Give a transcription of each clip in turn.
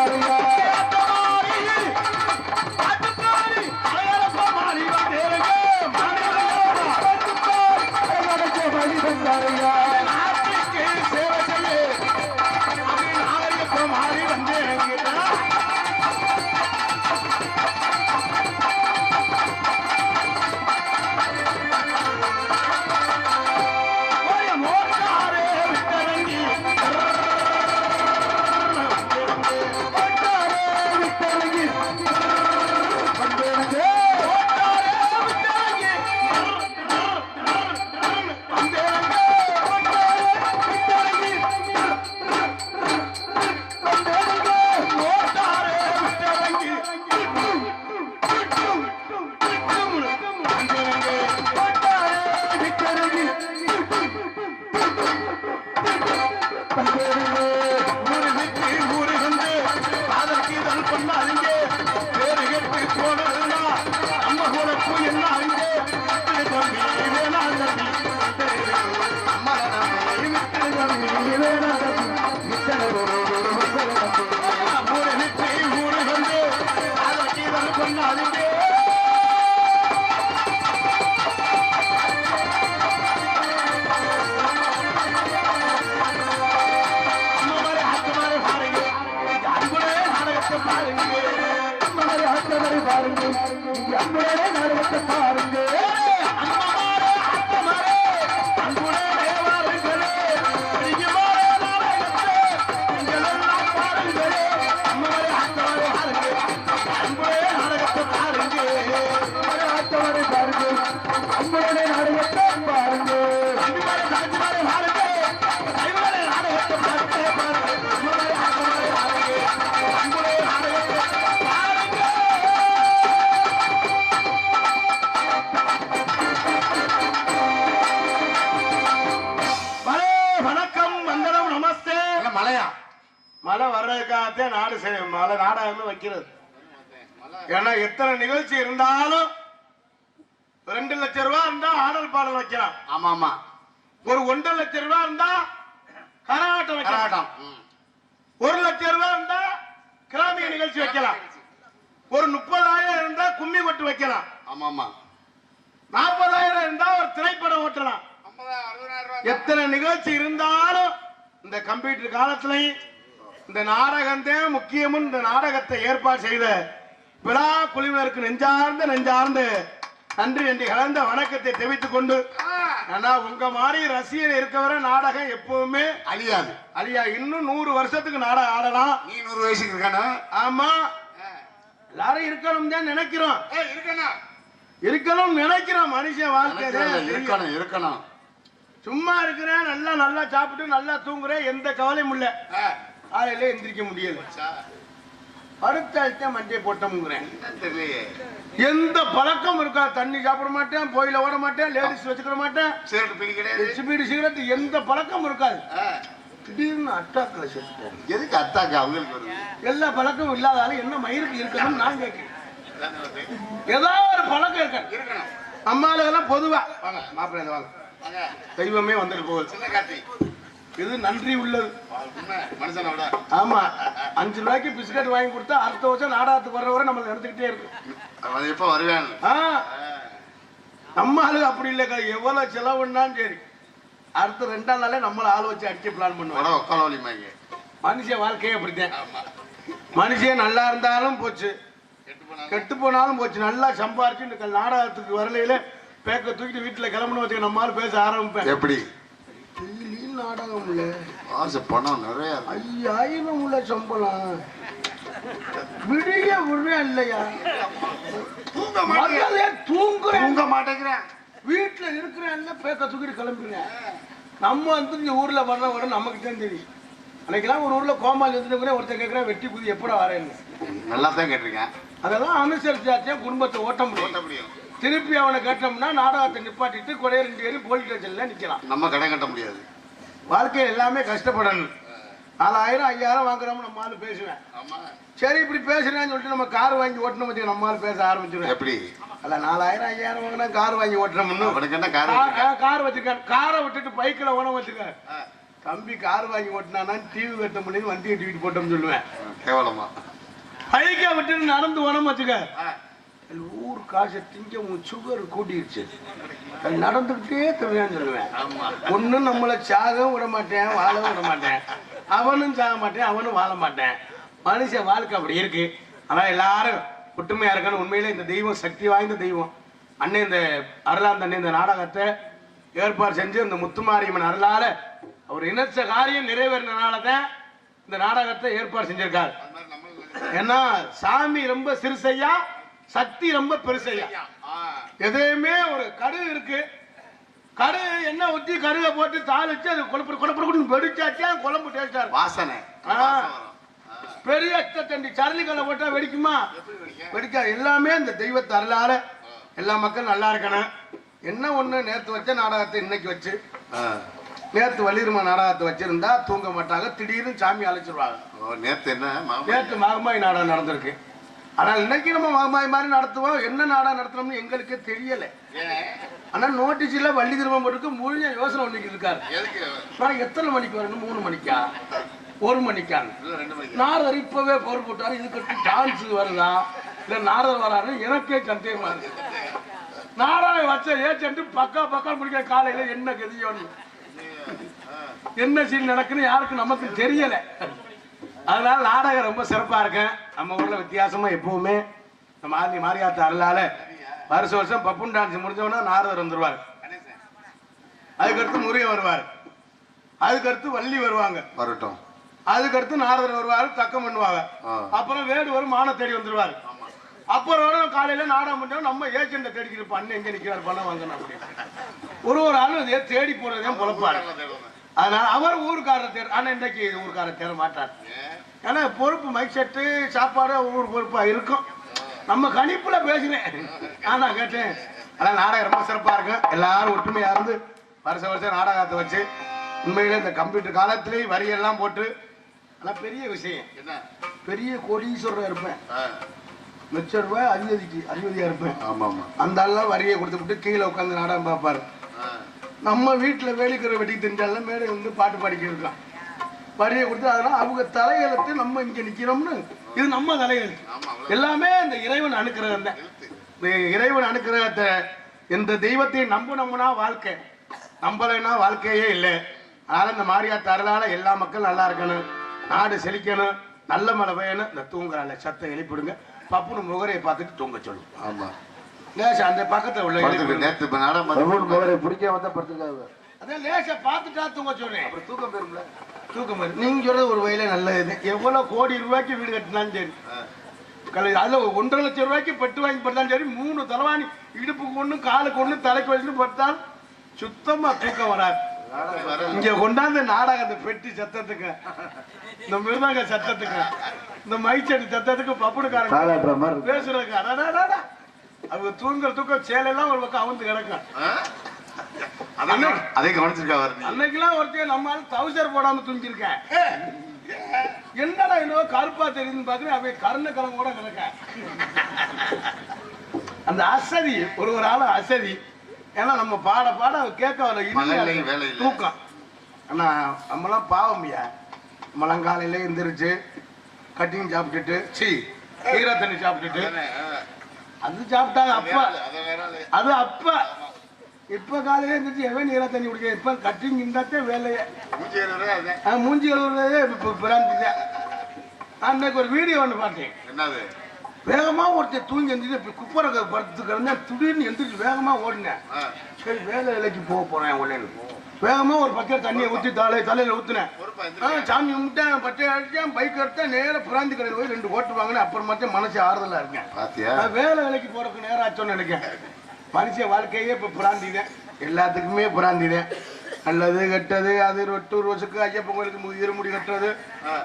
Hallelujah. பலே, மழை வர்றதுக்காகத்தான் நாடு மழை நாடகமே வைக்கிறது. ஏன்னா எத்தனை நிகழ்ச்சி இருந்தாலும் ரெண்டு லட்சம் ரூபாய் இருந்தா ஆடல் பாடல் வைக்கலாம். ஆமா ஆமா ஒரு ஒன்றரை லட்சம் ரூபாய் இருந்தா கரகாட்டம் வைக்கலாம். ஒரு லட்சம் ரூபாய் இருந்தா கிராமிய நிகழ்ச்சி வைக்கலாம். ஒரு முப்பதாயிரம் இருந்தா கும்மி கொட்டு வைக்கலாம். ஆமா ஆமா நாற்பதாயிரம் இருந்தா ஒரு திரைப்படம் ஓட்டலாம். எத்தனை நிகழ்ச்சி இருந்தாலும் இந்த கம்ப்யூட்டர் காலத்திலையும் இந்த நாடகம்தான் முக்கியமும் இந்த நாடகத்தை ஏற்பாடு செய்த விழா குழுவினருக்கு நெஞ்சார்ந்த நெஞ்சார்ந்த நன்றி நன்றி கலந்த வணக்கத்தை தெரிவித்துக் கொண்டு ஆனா உங்க மாதிரி ரசிகர் இருக்கவரை நாடகம் எப்பவுமே அழியாது. அழியா. இன்னும் நூறு வருஷத்துக்கு நாடகம் ஆடலாம். நீ நூறு வயசுக்கு இருக்கானா? ஆமா. எல்லாரும் இருக்கணும் தான் நினைக்கிறோம். இருக்கணும் நினைக்கிறோம் மனுஷன் வாழ்க்கை. இருக்கணும் இருக்கணும். சும்மா இருக்கிறேன் நல்லா நல்லா சாப்பிட்டு நல்லா தூங்குறேன் எந்த கவலையும் இல்ல. காலையில எந்திரிக்க முடியல. படுத்தாச்சுதான் மண்டியை போட்டோம்ங்கிறேன் தெரியலையே. எந்த பழக்கம் இருக்கா? தண்ணி சாப்பிட மாட்டேன் போயில ஓட மாட்டேன் லேடிஸ் வச்சுக்கிற மாட்டேன். சிகரெட் பிடி கிடையாது ஸ்பீடு சிகரெட் எந்த பழக்கம் இருக்காது. திடீர்னு அட்டாக்ல செத்துட்டேன் எதுக்கு அத்தாக்கு அவங்களுக்கு எல்லா பழக்கமும் இல்லாதாலும் என்ன மயிருக்கு இருக்கணும்னு நான் கேட்கிறேன். ஏதாவது ஒரு பழக்கம் இருக்க இருக்கணும். அம்மாளுக்கெல்லாம் பொதுவா. வாங்க மாப்பிள்ளை வாங்க. தெய்வமே வந்துட்டு போகுது. இது நன்றி உள்ளது? ஆமா அஞ்சு ரூபாய்க்கு பிஸ்கட் வாங்கி கொடுத்தா அடுத்த வருஷம் நாடகத்துக்கு வர்ற வரை நம்ம எடுத்துக்கிட்டே இருக்கு அவன் எப்ப வருவேன்? நம்ம ஆளு அப்படி இல்லைக்கா. எவ்வளவு செலவுன்னாலும் சரி. அடுத்த ரெண்டாம் நாளே நம்மள ஆள் வச்சு அடிக்க பிளான் பண்ணுவோம் உட்கால வலிமாங்க மனுஷன் வாழ்க்கையே அப்படித்தான். மனுஷன் நல்லா இருந்தாலும் போச்சு. கெட்டு போனா கெட்டு போனாலும் போச்சு. நல்லா சம்பாரிச்சு இந்த நாடகத்துக்கு வரலையில பேக்க தூக்கிட்டு வீட்டுல கிளம்பணும் வச்சுக்க நம்மளால பேச ஆரம்பிப்பேன். எப்படி? நாடகம் இல்ல ஆசை பணம் நிறைய. ஐயாயிரம் உள்ள சம்பளம். விடிய விடுவே இல்லையா? தூங்க மகளே தூங்குறேன். தூங்க மாட்டேங்கிறேன். வீட்டுல இருக்கிறேன்ல பேக்க தூக்கிட்டு கிளம்புறேன் நம்ம வந்து இந்த ஊர்ல வர்ற வர நமக்கு தான் தெரியும். அன்னைக்கெல்லாம் ஒரு ஊர்ல கோமாளி கூட ஒருத்தர் கேட்கிறேன் வெட்டி புதி எப்படா வரேன்னு. நல்லா தான் கேட்டிருக்கேன். அதெல்லாம் அனுசரிச்சாச்சே குடும்பத்தை ஓட்ட முடியும். ஓட்ட முடியும். திருப்பி அவனை கேட்டோம்னா நாடகத்தை நிப்பாட்டிட்டு கொடையை ரெண்டு பேரும் போலீஸ் ஸ்டேஷன்ல நிக்கலாம். நம்ம கடன் கட்ட முடியாது. வாழ்க்கையில் எல்லாமே கஷ்டப்படணும். நாலாயிரம் ஐயாயிரம் வாங்குறோம்னு நம்ம ஆளு பேசுவேன். சரி இப்படி பேசுறேன்னு சொல்லிட்டு நம்ம கார் வாங்கி ஓட்டணும் வச்சு நம்ம ஆளு பேச ஆரம்பிச்சிருவேன். எப்படி? அல்ல நாலாயிரம் ஐயாயிரம் வாங்கினா கார் வாங்கி ஓட்டுறோம்னு அவனுக்கு என்ன காரணம் கா- கா- கார் வச்சிருக்கான் காரை விட்டுட்டு பைக்கில் ஓன வச்சிருக்கான் தம்பி கார் வாங்கி ஓட்டினானா டிவி கட்ட முடியும் வண்டி கட்டிக்கிட்டு போட்டோம்னு சொல்லுவேன். கேவலமா. பைக்க விட்டுட்டு நடந்து போனோம் வச்சுக்க ஊர் காசை திங்க சுகர் கூட்டிடுச்சு அது நடந்துக்கிட்டே திருவேன்னு சொல்லுவேன். ஒன்றும் நம்மளை சாகவும் விட மாட்டேன் வாழவும் விட மாட்டேன். அவனும் சாக மாட்டேன் அவனும் வாழ மாட்டேன். மனுஷன் வாழ்க்கை அப்படி இருக்கு. ஆனால் எல்லாரும் ஒற்றுமையா இருக்கணும். உண்மையிலே இந்த தெய்வம் சக்தி வாய்ந்த தெய்வம். அண்ணன் இந்த அருளாந்த அண்ணன் இந்த நாடகத்தை ஏற்பாடு செஞ்சு இந்த முத்துமாரியம்மன் அருளால அவர் இணைச்ச காரியம் நிறைவேறினால தான் இந்த நாடகத்தை ஏற்பாடு செஞ்சிருக்காரு. ஏன்னா சாமி ரொம்ப சிறுசையா சக்தி ரொம்ப பெருசையா. எதையுமே ஒரு கடு இருக்கு. கடு எண்ணெய் ஊற்றி கருவை போட்டு தாளிச்சு அது குழப்பு குழப்பு குழப்பு வெடிச்சாச்சா குழம்பு டேஸ்டா இருக்கும். வாசனை. பெரிய தண்டி சரளி கல்லை போட்டா வெடிக்குமா? வெடிக்கா? எல்லாமே இந்த தெய்வத்தை அருளால. எல்லா மக்களும் நல்லா இருக்கணும். என்ன ஒண்ணு நேத்து வச்ச நாடகத்தை இன்னைக்கு வச்சு. நேத்து வள்ளிரும நாடகத்தை வச்சிருந்தா தூங்க மாட்டாங்க. திடீர்னு சாமி அழைச்சிருவாங்க. நேத்து என்ன? நேத்து மகமாய் நாடகம் நடந்திருக்கு. ஆனால் இன்னைக்கு நம்ம மகமாய் மாதிரி நடத்துவோம். என்ன நாடகம் நடத்துறோம்னு எங்களுக்கே தெரியல? ஆனா நோட்டீஸ்ல வள்ளி திரும்ப போட்டுக்கு முழுமையா யோசனை பண்ணிட்டு இருக்காரு. நான் எத்தனை மணிக்கு வரணும் மூணு மணிக்கா? ஒரு மணிக்கா? இல்ல, ரெண்டு மணிக்கு? நாரதர் இப்பவே போர் போட்டாரு. இதுக்கு டான்ஸ் வருதா? இல்ல நாரதர் வராரு எனக்கே சந்தேகமா இருக்கு. நாராயண வச்ச ஏஜென்ட் பக்கா பக்கா முடிக்கிற காலையில என்ன கதியோன்னு. என்ன சீன் நடக்குன்னு யாருக்கும் நமக்கு தெரியல. அதனால நாடகம் ரொம்ப சிறப்பா இருக்கேன் நம்ம ஊர்ல வித்தியாசமா எப்பவுமே நம்ம ஆதி மாரியாத்த அருளால வருஷம் வருஷம் பப்புன் டான்ஸ் முடிஞ்சவொன்னா நாரதர் வந்துருவார். அதுக்கடுத்து முருகன் வருவார். அதுக்கடுத்து வள்ளி வருவாங்க. வரட்டும். அதுக்கடுத்து நாரதர் வருவார் தக்கம் பண்ணுவாங்க. அப்புறம் வேடுவர் மான தேடி வந்துருவாரு. அப்புறம் காலையில நாடகம் பண்ணோம் நம்ம ஏஜென்ட தேடிக்கிட்டு இருப்போம். அண்ணன் எங்க நிக்கிறார் பணம் வாங்கணும் அப்படின்னு. ஒரு ஒரு ஆளும் தேடி போறதே பொழப்பாரு. அதனால அவர் ஊருக்காரர் தேர் ஆனா இன்றைக்கு ஊருக்காரர் தேர மாட்டார். ஏன்? ஏன்னா பொறுப்பு மைக் செட்டு சாப்பாடு ஊர் பொறுப்பா இருக்கும். நம்ம கணிப்புல பேசினேன். ஆனா கேட்டேன் ஆனா நாடகம் ரொம்ப சிறப்பா இருக்கும் எல்லாரும் ஒற்றுமையா இருந்து வருஷ வருஷம் நாடகத்தை வச்சு உண்மையிலே இந்த கம்ப்யூட்டர் காலத்திலேயே வரியெல்லாம் போட்டு அதெல்லாம் பெரிய விஷயம். என்ன? பெரிய கோடீஸ்வரர் இருப்பேன். லட்ச ரூபாய் அதிபதிக்கு அதிபதியா இருப்பேன். ஆமா ஆமா அந்த ஆள்லாம் வரியை கொடுத்துட்டு கீழே உட்காந்து நாடகம் பார்ப்பாரு. நம்ம வீட்டில் வேலிக்கிற வெட்டிக்கு தெரிஞ்சாலும் மேடை வந்து பாட்டு பாடிக்க இருக்கலாம் வரியை கொடுத்து அதெல்லாம் அவங்க தலையெழுத்து நம்ம இங்க நிக்கிறோம்னு. இது நம்ம தலையெழுத்து. எல்லாமே இந்த இறைவன் அனுக்கிரகம் தான். இந்த இறைவன் அனுக்கிரகத்தை எந்த தெய்வத்தை நம்பினோம்னா வாழ்க்கை. நம்பலைன்னா வாழ்க்கையே இல்லை. அதனால இந்த மாரியாத்த அருளால எல்லா மக்களும் நல்லா இருக்கணும். நாடு செழிக்கணும். நல்ல மழை பெய்யணும். இந்த தூங்குறால சத்தம் எழுப்பிடுங்க பப்புனு முகரையை பார்த்துட்டு தூங்க சொல்லும் ஆமா. லேசா அந்த பக்கத்துல உள்ள எழுப்பிடுங்க. நேத்து இப்ப நாடகம் பார்த்து- பிடிக்காம தான் படுத்துருக்காங்க அதான் லேசா பார்த்துட்டா தூங்க சொல்றேன் அப்புறம் தூக்கம் தூக்கம் வருது நீங்க சொல்றது ஒரு வயல நல்ல இது எவ்வளவு கோடி ரூபாய்க்கு வீடு கட்டினாலும் சரி. கலை அதுல ஒரு ஒன்றரை லட்சம் ரூபாய்க்கு பெட்டு வாங்கி படுத்தாலும் சரி மூணு தலைவாணி இடுப்புக்கு ஒண்ணு காலுக்கு ஒண்ணு தலைக்கு வச்சுட்டு படுத்தால் சுத்தமா தூக்கம் வராது. வர- இங்க கொண்டாந்து நாடகம் அந்த பெட்டி சத்தத்துக்கு இந்த மிருதங்க சத்தத்துக்கு இந்த மைச்சடி சத்தத்துக்கு பப்புடுக்காரங்க தாளாட்டுற மாதிரி இருக்கு. பேசுறதுக்கு அடடடடா. அவங்க தூங்குற தூக்கம் சேலையெல்லாம் ஒரு பக்கம் அவுந்து கிடக்கும் அதை கவனிச்சிருக்கா நீ? அன்னைக்கெல்லாம் ஒருத்தர் நம்ம தவுசர் போடாம தூங்கியிருக்கேன் என்னடா என்னவோ கருப்பா தெரியுதுன்னு பாக்குறேன் அப்படியே கருண கலம் கூட கிடக்க. அந்த அசதி ஒரு ஒரு ஆளு அசதி. ஏன்னா நம்ம பாட பாட கேட்க வர இல்லை. தூக்கம். ஆனா நம்மளாம் பாவம்யா நம்மளாம் காலையில எந்திரிச்சு கட்டிங் சாப்பிட்டுட்டு சி ஈர தண்ணி சாப்பிட்டுட்டு. அது சாப்பிட்டாங்க அப்பா. அது அப்ப. இப்ப காலையில எந்திரிச்சு எவன் நீரா தண்ணி குடிக்க இப்ப கட்டிங் இருந்தாத்தே வேலையே. மூஞ்சி கழுவுறது அதான். ஆ, மூஞ்சி கழுவுறதே இப்போ பிராந்தி தான் அன்னைக்கு ஒரு வீடியோ ஒன்று பார்த்தேன். என்னது? வேகமா ஒருத்தர் தூங்கி எந்திரிச்சு குப்பரை படுத்து கிடந்தேன் திடீர்னு எந்திரிச்சு வேகமா ஓடினேன். சரி வேலை வேலைக்கு போக போறேன் உடனே வேகமா ஒரு பக்கம் தண்ணியை ஊற்றி தலை தலையில ஊத்துனேன். சாமி கும்பிட்டேன் பட்டை அடிச்சேன் பைக் எடுத்தேன் நேரா பிராந்தி கடையில் போய் ரெண்டு ஓட்டு வாங்கினேன். அப்புறமாத்தே மனசு ஆறுதலா இருக்கேன். வேலை வேலைக்கு போறதுக்கு நேரம் ஆச்சோன்னு நினைக்கிறேன் மனுஷ வாழ்க்கையே இப்ப பிராந்தி தான் எல்லாத்துக்குமே பிராந்தி தான் நல்லது கெட்டது அது ரொட்டு ரோசுக்கு ஐயப்பன் கோயிலுக்கு இருமுடி கட்டுறது.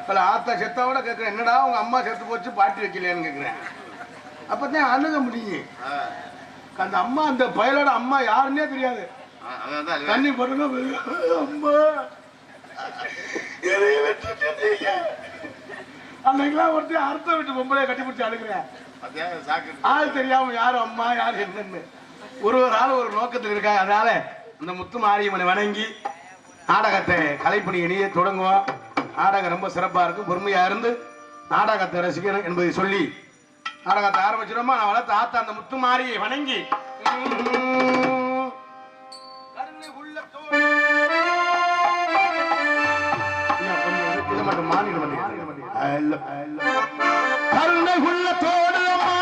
பல ஆத்தா செத்தாவோட கேட்குறேன் என்னடா உங்க அம்மா செத்து போச்சு பாட்டி வைக்கலையான்னு கேட்குறேன் அப்பதான் அணுக முடியும் அந்த அம்மா அந்த பயலோட அம்மா யாருன்னே தெரியாது. தான் தண்ணி போடுங்க அம்மா. என்னைய விட்டுட்டீங்க. அன்னைக்கெல்லாம் ஒருத்தர் அர்த்தம் விட்டு பொம்பளைய கட்டி பிடிச்சி அழுகிறேன். ஆள் தெரியாம யாரும் அம்மா யார் என்னன்னு. ஒரு ஒரு ஆள் ஒரு நோக்கத்தில் இருக்காங்க. அதனால இந்த முத்து மாரியம்மனை வணங்கி நாடகத்தை கலைப்பணி இனியே தொடங்குவோம். நாடகம் ரொம்ப சிறப்பா இருக்கும் பொறுமையா இருந்து நாடகத்தை ரசிக்கணும் என்பதை சொல்லி நாடகத்தை ஆரம்பிச்சிடுமா நான் வளர்த்த ஆத்தா அந்த முத்து மாறியை வணங்கி. கருணை உள்ளத்தோடு அம்மா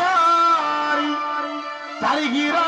வாரி தருகிறார்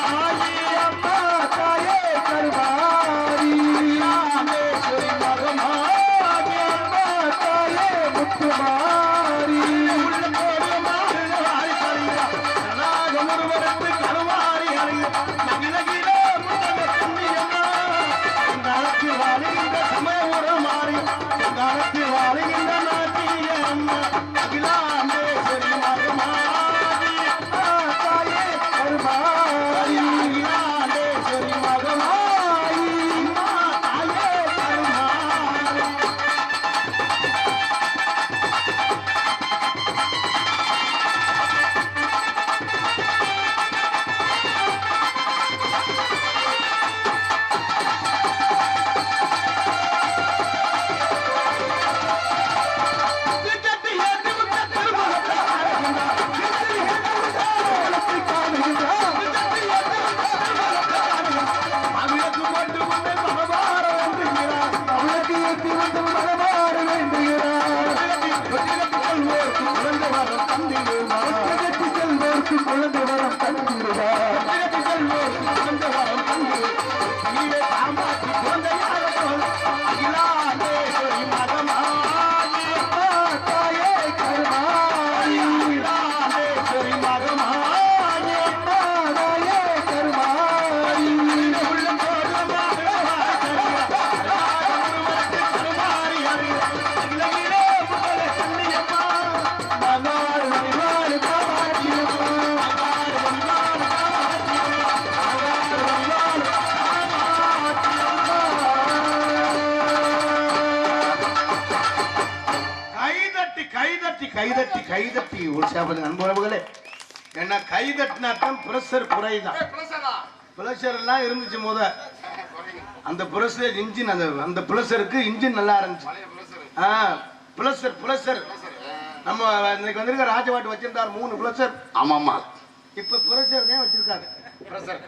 வரம் தந்து நீரே காமாட்சி உற்சாகம் அன்புறவுகளே என்ன கைதட்டினாத்தான் பிரஷர் குறைதான் பிரஷர் எல்லாம் இருந்துச்சு முத. அந்த பிரஷர் இன்ஜின் அந்த அந்த பிரஷருக்கு இன்ஜின் நல்லா இருந்துச்சு. ஆ பிரஷர் பிரஷர் நம்ம இன்னைக்கு வந்திருக்க ராஜவாட்டு வச்சிருந்தார் மூணு பிரஷர் ஆமா ஆமா இப்ப பிரஷர் தான் வச்சிருக்காங்க பிரஷர்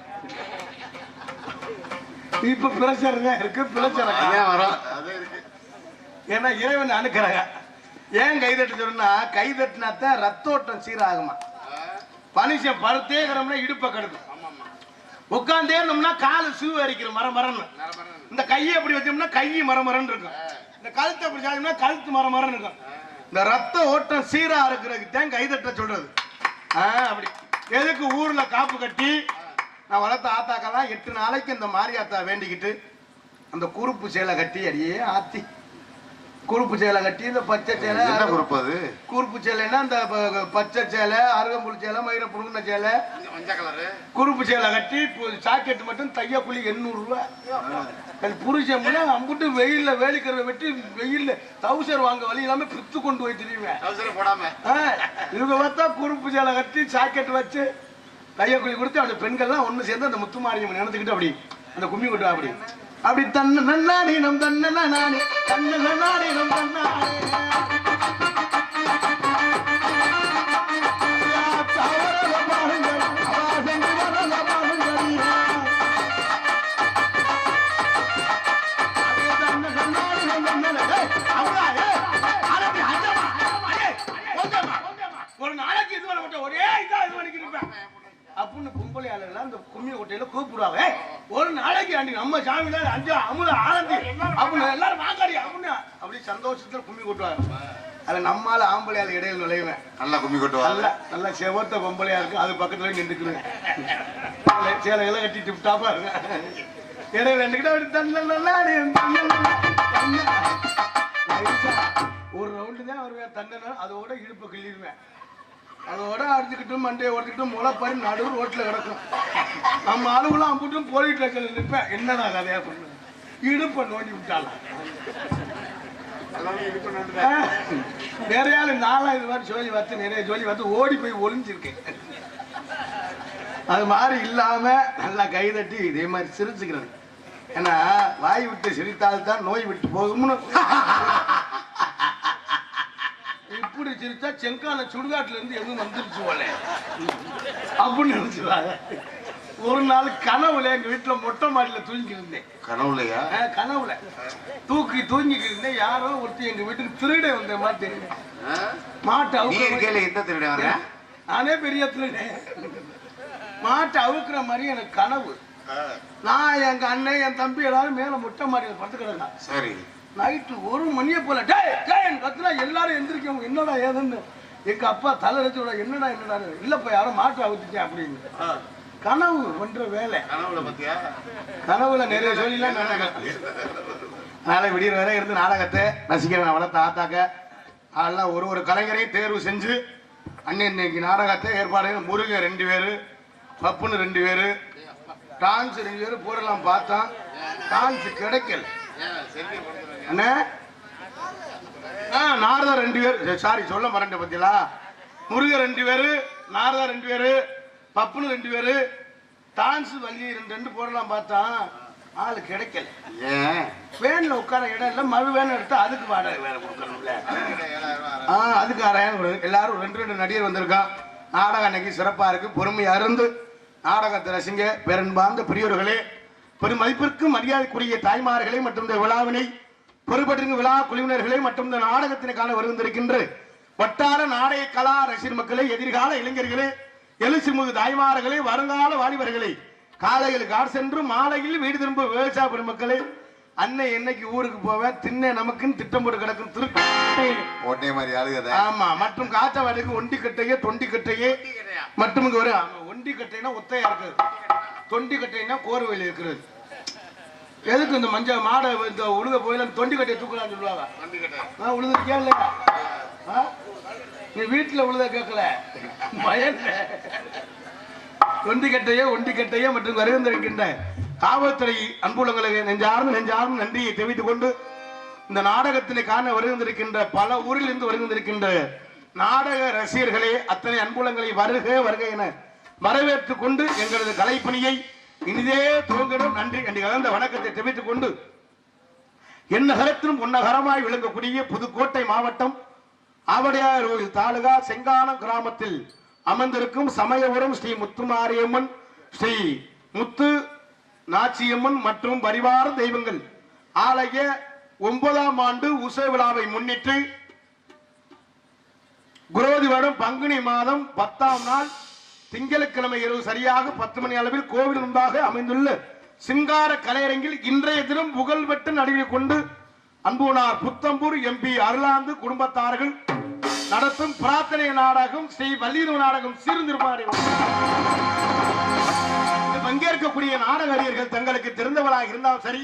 இப்ப பிரஷர் தான் இருக்கு பிரஷர் வரும். ஏன்னா இறைவன் அனுக்கிறாங்க ஏன் கைதட்ட சொன்னா கைதட்டினா தான் ரத்தோட்டம் சீராகுமா? மனுஷன் படுத்தே கிடம்னா இடுப்பை கெடுக்கும். உட்காந்தே இருந்தோம்னா காலு சூ அரிக்கிற மர மரன்னு. இந்த கையை அப்படி வச்சோம்னா கை மர மரன்னு இருக்கும். இந்த கழுத்தை அப்படி சாச்சோம்னா கழுத்து மர மரன்னு இருக்கும். இந்த ரத்த ஓட்டம் சீரா இருக்கிறதுக்கு தான் கைதட்ட சொல்றது. ஆ அப்படி. எதுக்கு ஊர்ல காப்பு கட்டி நான் வளர்த்த ஆத்தாக்கெல்லாம் எட்டு நாளைக்கு இந்த மாரியாத்தா வேண்டிக்கிட்டு அந்த குறுப்பு சேலை கட்டி அடியே ஆத்தி. குறுப்பு சேலை கட்டி இந்த பச்சை சேலை என்ன குரூப் அது? குறுப்பு சேலைன்னா இந்த ப- பச்சை சேலை அருகம்புல் சேலை மயிர புடுங்கின சேலை. மஞ்சள் கலரு குறுப்பு சேலை கட்டி ஜாக்கெட் மட்டும் தையக்கூலி எண்ணூறு ரூபாய் அது புருஷன் அம்புட்டு வெயில்ல வேலிக்கிறத வெட்டி வெயில்ல தௌசர் வாங்க வழி இல்லாம பித்து கொண்டு போய் திரியுவேன். போடாம. இவங்க பார்த்தா குறுப்பு சேலை கட்டி ஜாக்கெட் வச்சு தையக்கூலி கொடுத்து அந்த பெண்கள்லாம் ஒண்ணு சேர்ந்து அந்த முத்துமாரியம் நினைத்துக்கிட்டு அப்படி அந்த கும்மி கொண்டு அப்படி. அப்படி தன்ன நன்னாடினம் தன்ன நானே தன்ன நன்னாடினம் தன்னானே கும்மி கொட்டுவாங்க. அதுல நம்மால ஆம்பளை ஆளு இடையில நுழைவேன். நல்லா கும்மி கொட்டுவாங்க. நல்ல நல்ல செவத்த பொம்பளையா இருக்கு. அது பக்கத்துல நின்றுக்குறேன் சேலை எல்லாம் கட்டி டிப் டாப்பா இருங்க இடையில நின்றுக்கிட்டு அப்படி. நைஸா ஒரு ரவுண்டு தான் வருவேன். தண்டனை அதோட இடுப்பை கிள்ளிடுவேன். அதோட அடிச்சுக்கிட்டு மண்டையை உடச்சிக்கிட்டு முளைப்பாரி நடு ரோட்ல கிடக்கும். நம்ம ஆளுகளும் அம்புட்டும் போலீஸ் ஸ்டேஷன்ல நிற்பேன் என்னடா கதையா பண்ணு இடுப்பை நோண்டி விட்டாலாம். நிறைய ஆளு நாளா இது மாதிரி ஜோலி பார்த்து நிறைய ஜோலி பார்த்து ஓடி போய் ஒளிஞ்சிருக்கேன். அது மாதிரி இல்லாம நல்லா கை தட்டி இதே மாதிரி சிரிச்சுக்கிறது ஏன்னா வாய் விட்டு சிரித்தால்தான் நோய் விட்டு போகும்னு. இப்படி சிரித்தா செங்கால சுடுகாட்டுல இருந்து எதுவும் வந்துருச்சு போல. அப்படின்னு நினைச்சுவாங்க. ஒரு நாள் கனவுல எங்க வீட்டுல மொட்டை மாடியில தூங்கி இருந்தேன். கனவுலையா? கனவுல. தூக்கி தூங்கிட்டு இருந்தேன். யாரோ ஒருத்தர் எங்க வீட்டுக்கு திருட வந்த மாதிரி தெரியுது. ஆ? மாட்டை அவுக்கிற எந்த திருட வர நானே பெரிய திருடன் மாட்டை அவுக்குற மாதிரி எனக்கு கனவு. நான் எங்க அண்ணன் என் தம்பி எல்லாரும் மேல மொட்டை மாடியில படுத்து கிடந்தான் சரி. நைட்டு ஒரு மணியை போல டேய் டேய் கத்துனா எல்லாரும் எந்திரிக்கவங்க என்னடா ஏதுன்னு. எங்க அப்பா தலை வச்சு என்னடா என்னடா இல்லப்பா யாரும் மாட்டை அவுத்துட்டேன் அப்படின்னு. கனவு பண்ற வேலை. கனவுல பத்தியா? கனவுல நிறைய சொல்லிலாம் நாடகம் அதனால விடிய வரை இருந்து நாடகத்தை ரசிக்கிறேன் வளர்த்த ஆத்தாக்க அதெல்லாம் ஒரு ஒரு கலைஞரையும் தேர்வு செஞ்சு அண்ணன் இன்னைக்கு நாடகத்தை ஏற்பாடு முருகன் ரெண்டு பேரு பப்புன்னு ரெண்டு பேரு டான்ஸ் ரெண்டு பேரு போடலாம் பார்த்தோம் டான்ஸ் கிடைக்கல. அண்ணே? ஆ நாரதா ரெண்டு பேர் சாரி சொல்ல மறந்த பத்தியலா முருகன் ரெண்டு பேரு நாரதா ரெண்டு பேரு பப்புன்னு ரெண்டு பேரு டான்ஸ் வள்ளி ரெண்டு ரெண்டு போடலாம் பார்த்தான் ஆளு கிடைக்கல. ஏன்? வேன்ல உட்கார இடம் இல்லை மறு வேன் எடுத்து அதுக்கு வாடகை. வேற கொடுக்கணும்ல. ஆ அதுக்கு ஆறாயிரம் கொடுங்க. எல்லாரும் ரெண்டு ரெண்டு நடிகர் வந்திருக்கான் நாடகம் அன்னைக்கு சிறப்பா இருக்கு. பொறுமையா இருந்து நாடகத்தை ரசிங்க பெரும்பார்ந்த பெரியோர்களே பெருமதிப்பிற்கு மரியாதைக்குரிய தாய்மார்களே மற்றும் இந்த விழாவினை பொறுப்பற்றிருக்கும் விழா குழுவினர்களே மற்றும் இந்த நாடகத்தினை காண வருகின்றிருக்கின்ற வட்டார நாடக கலா ரசிகர் மக்களே எதிர்கால இளைஞர்களே எழுச்சிமுகு தாய்மார்களே வருங்கால வாலிபர்களே காலையில் கார் சென்று மாலையில் வீடு திரும்ப விவசாய பெருமக்களே அன்னை என்னைக்கு ஊருக்கு போவேன் திண்ணை நமக்குன்னு திட்டம் போட்டு கிடக்கும் திரு ஓட்டே மாதிரி ஆளுகத. ஆமா மற்றும் காத்தவாடிக்கு ஒண்டி கட்டையே தொண்டி கட்டையே. மற்றும் இங்க ஒரு ஒண்டி கட்டைனா ஒத்தையா இருக்குது. தொண்டி கட்டைனா கோர்வையில் இருக்கிறது எதுக்கு இந்த மஞ்சள் மாடை இந்த உழுத போயில தொண்டி கட்டையை தூக்கலாம்னு சொல்லுவாங்க? ஆ உழுதுருக்கியா இல்லையா? நீ வீட்டுல உள்ளதை கேட்கல பயன்ல ஒண்டி கட்டையோ ஒண்டி கட்டையோ மற்றும் வருகின்றிருக்கின்ற காவல்துறை அன்புலங்களுக்கு நெஞ்சார்ந்து நெஞ்சார்ந்து நன்றியை தெரிவித்துக் கொண்டு இந்த நாடகத்தினை காண வருகின்றிருக்கின்ற பல ஊரில் இருந்து வருகின்றிருக்கின்ற நாடக ரசிகர்களே அத்தனை அன்புலங்களை வருக வருக என வரவேற்றுக் கொண்டு எங்களது கலைப்பணியை இனிதே துவங்கிடும். நன்றி. என்று கலந்த வணக்கத்தை தெரிவித்துக் கொண்டு எந்நகரத்திலும் உன்னகரமாய் விளங்கக்கூடிய புதுக்கோட்டை மாவட்டம் ஆவடையார் கோயில் தாலுகா செங்கானம் கிராமத்தில் அமர்ந்திருக்கும் சமயபுரம் ஸ்ரீ முத்துமாரியம்மன் ஸ்ரீ முத்து நாச்சியம்மன் மற்றும் பரிவார தெய்வங்கள். ஆலய ஒன்பதாம் ஆண்டு உச விழாவை முன்னிட்டு குரோதி வருடம் பங்குனி மாதம் பத்தாம் நாள் திங்கட்கிழமை இரவு சரியாக பத்து மணி அளவில் கோவில் முன்பாக அமைந்துள்ள சிங்கார கலையரங்கில் இன்றைய தினம் புகழ்பெற்ற நடுவில் கொண்டு அன்புனார் புத்தம்பூர் எம்பி அருளாந்து குடும்பத்தார்கள் நடத்தும் பிரார்த்தனை நாடகம் ஸ்ரீ வள்ளியர் நாடகம் சீர்திருப்பாடு பங்கேற்கக்கூடிய நாடக தங்களுக்கு தெரிந்தவளாக இருந்தாலும் சரி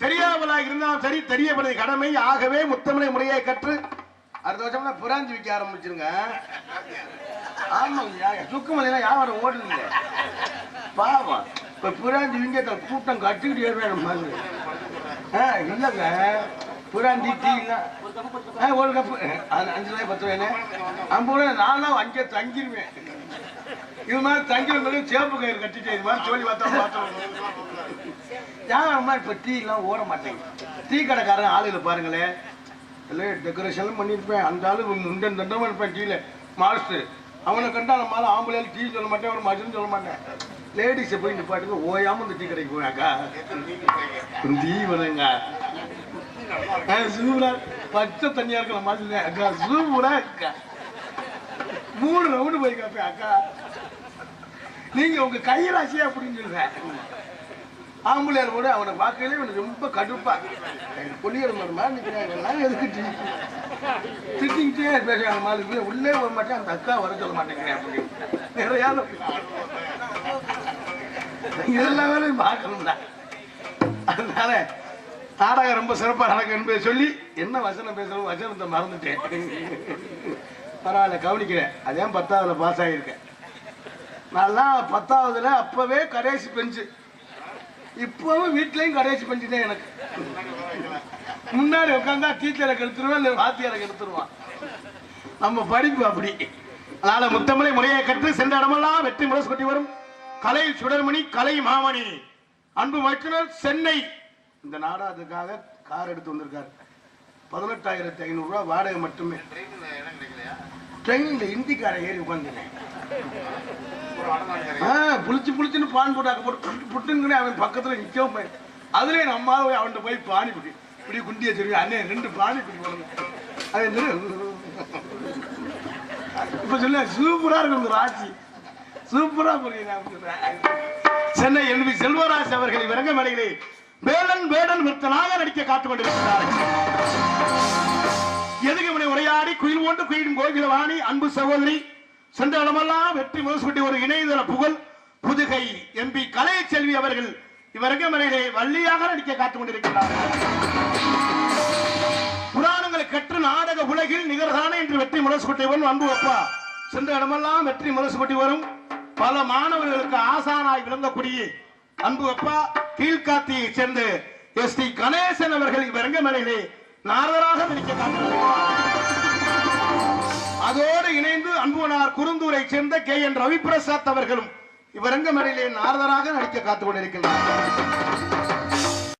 தெரியாதவளாக இருந்தாலும் சரி தெரியப்படுது கடமை ஆகவே முத்தமிழை முறையை கற்று அடுத்த வருஷம் புராஞ்சி விற்க ஆரம்பிச்சிருங்க. ஆமாங்க சுக்குமலையெல்லாம் யாரும் ஓடுங்க பாவம் இப்ப புராஞ்சி விங்க கூட்டம் கட்டிக்கிட்டு ஏறுவேன் ஆ இல்லைங்க. புராந்தி டீ ஒரு கப்பு அது அஞ்சு ரூபாய் பத்து ரூபாய் ஐம்பது ரூபாய் நானும் அங்கே தங்கிடுவேன் இது மாதிரி தங்கிற சேப்பு கயிறு கட்டிட்டு இது மாதிரி சொல்லி பார்த்தா பார்த்தோம் அம்மா இப்போ டீலாம் ஓட மாட்டேங்க டீ கடைக்காரன் ஆளுகளை பாருங்களேன். இல்லை டெக்கரேஷன்லாம் பண்ணியிருப்பேன் அந்த ஆளு முண்டன் தண்டமாக இருப்பேன் டீல. மாஸ்டர் அவனை கண்டா நம்ம ஆளு ஆம்பளையால் டீ சொல்ல மாட்டேன் ஒரு மஜன் சொல்ல மாட்டேன். லேடிஸை போய் நிப்பாட்டுங்க ஓயாமல் இந்த டீ கடைக்கு போயாக்கா டீ வருங்க சூப்பரா பச்சை தண்ணியா இருக்கிற மாதிரி அக்கா? சூப்பரா இருக்கா மூணு ரவுண்டு போய் அக்கா. நீங்க உங்க கைராசியா அப்படின்னு சொல்றேன் ஆம்பளையார் கூட அவனை பார்க்கல இவனுக்கு ரொம்ப கடுப்பா. எனக்கு பொல்லியர் மாதிரி நிற்கிறாங்க எதுக்கு திட்டிக்கிட்டே பேசுறாங்க மாதிரி உள்ளே வர மாட்டேன் அந்த அக்கா வர சொல்ல மாட்டேங்கிறேன் அப்படின்னு. நிறைய இதெல்லாம் வேலையும் பார்க்கணும்டா. அதனால நாடகம் ரொம்ப சிறப்பாக நடக்கும் என்பதை சொல்லி என்ன வசனம் பேசுறோம் வசனத்தை மறந்துட்டேன். பரவாயில்ல கவனிக்கிறேன். அதே பத்தாவதுல பாஸ் ஆகியிருக்கேன். நான்லாம் பத்தாவதுல அப்பவே கடைசி பெஞ்சு இப்பவும் வீட்லயும் கடைசி பெஞ்சு தான் எனக்கு. முன்னாடி உட்காந்தா டீச்சரை கெடுத்துருவான் இல்லை வாத்தியாரை கெடுத்துருவான் நம்ம படிப்பு அப்படி. அதனால முத்தமிழை முறையை கற்று சென்ற இடமெல்லாம் வெற்றி முரசு கொட்டி வரும். கலை சுடர்மணி கலை மாமணி. அன்பு மைத்துனர் சென்னை. இந்த நாடகத்துக்காக கார் எடுத்து வந்திருக்காரு. பதினெட்டாயிரத்தி ஐநூறு வாடகை மட்டுமே. ட்ரெயினில் இந்திக்கார ஏறி உட்காந்துனேன் ஆ புளிச்சு புளிச்சுன்னு பான் போட்டாக்க போட்டு புட்டு புட்டுங்கன்னு அவன் பக்கத்துல நிற்கவும் போய் அதுலயே நம்ம போய் அவன்கிட்ட போய் பானி பிடி இப்படி குண்டியை வச்சிருக்கேன் அண்ணே ரெண்டு பானி பிடி போடுங்க. அது இப்போ இப்ப சொல்ல சூப்பரா இருக்கும் இந்த ராசி சூப்பரா புரியுது சென்னை எல்வி செல்வராஜ் அவர்களை இறங்க மேடைகளை வேலன் வேடன் விருத்தனாக நடிக்க காத்துக் கொண்டிருக்கிறார்கள் எதுக்கு இவனை உரையாடி குயில் ஒன்று குயிலும் கோகிலவாணி அன்பு சகோதரி சென்ற இடமெல்லாம் வெற்றி முரசுபட்டி ஒரு இணையதள புகழ் புதுகை எம்பி கலை செல்வி அவர்கள் இவருக்கு மனைகளை வள்ளியாக நடிக்க காத்துக் கொண்டிருக்கிறார்கள் புராணங்களை கற்று நாடக உலகில் நிகர்தானே என்று வெற்றி முரசுபட்டி வரும் அன்பு அப்பா. சென்ற இடமெல்லாம் வெற்றி முரசுபட்டி வரும். பல மாணவர்களுக்கு ஆசானாய் விளங்கக்கூடிய அன்பு அப்பா கீழ்காத்தியை சேர்ந்து எஸ் டி கணேசன் அவர்கள் இவரங்க மனையிலே நாரதராக நடிக்க அதோடு இணைந்து அன்புவனார் குறுந்தூரை சேர்ந்த கே என் ரவிபிரசாத் அவர்களும் இவரங்க மனையிலே நாரதராக நடிக்க காத்துக் கொண்டிருக்கின்றார்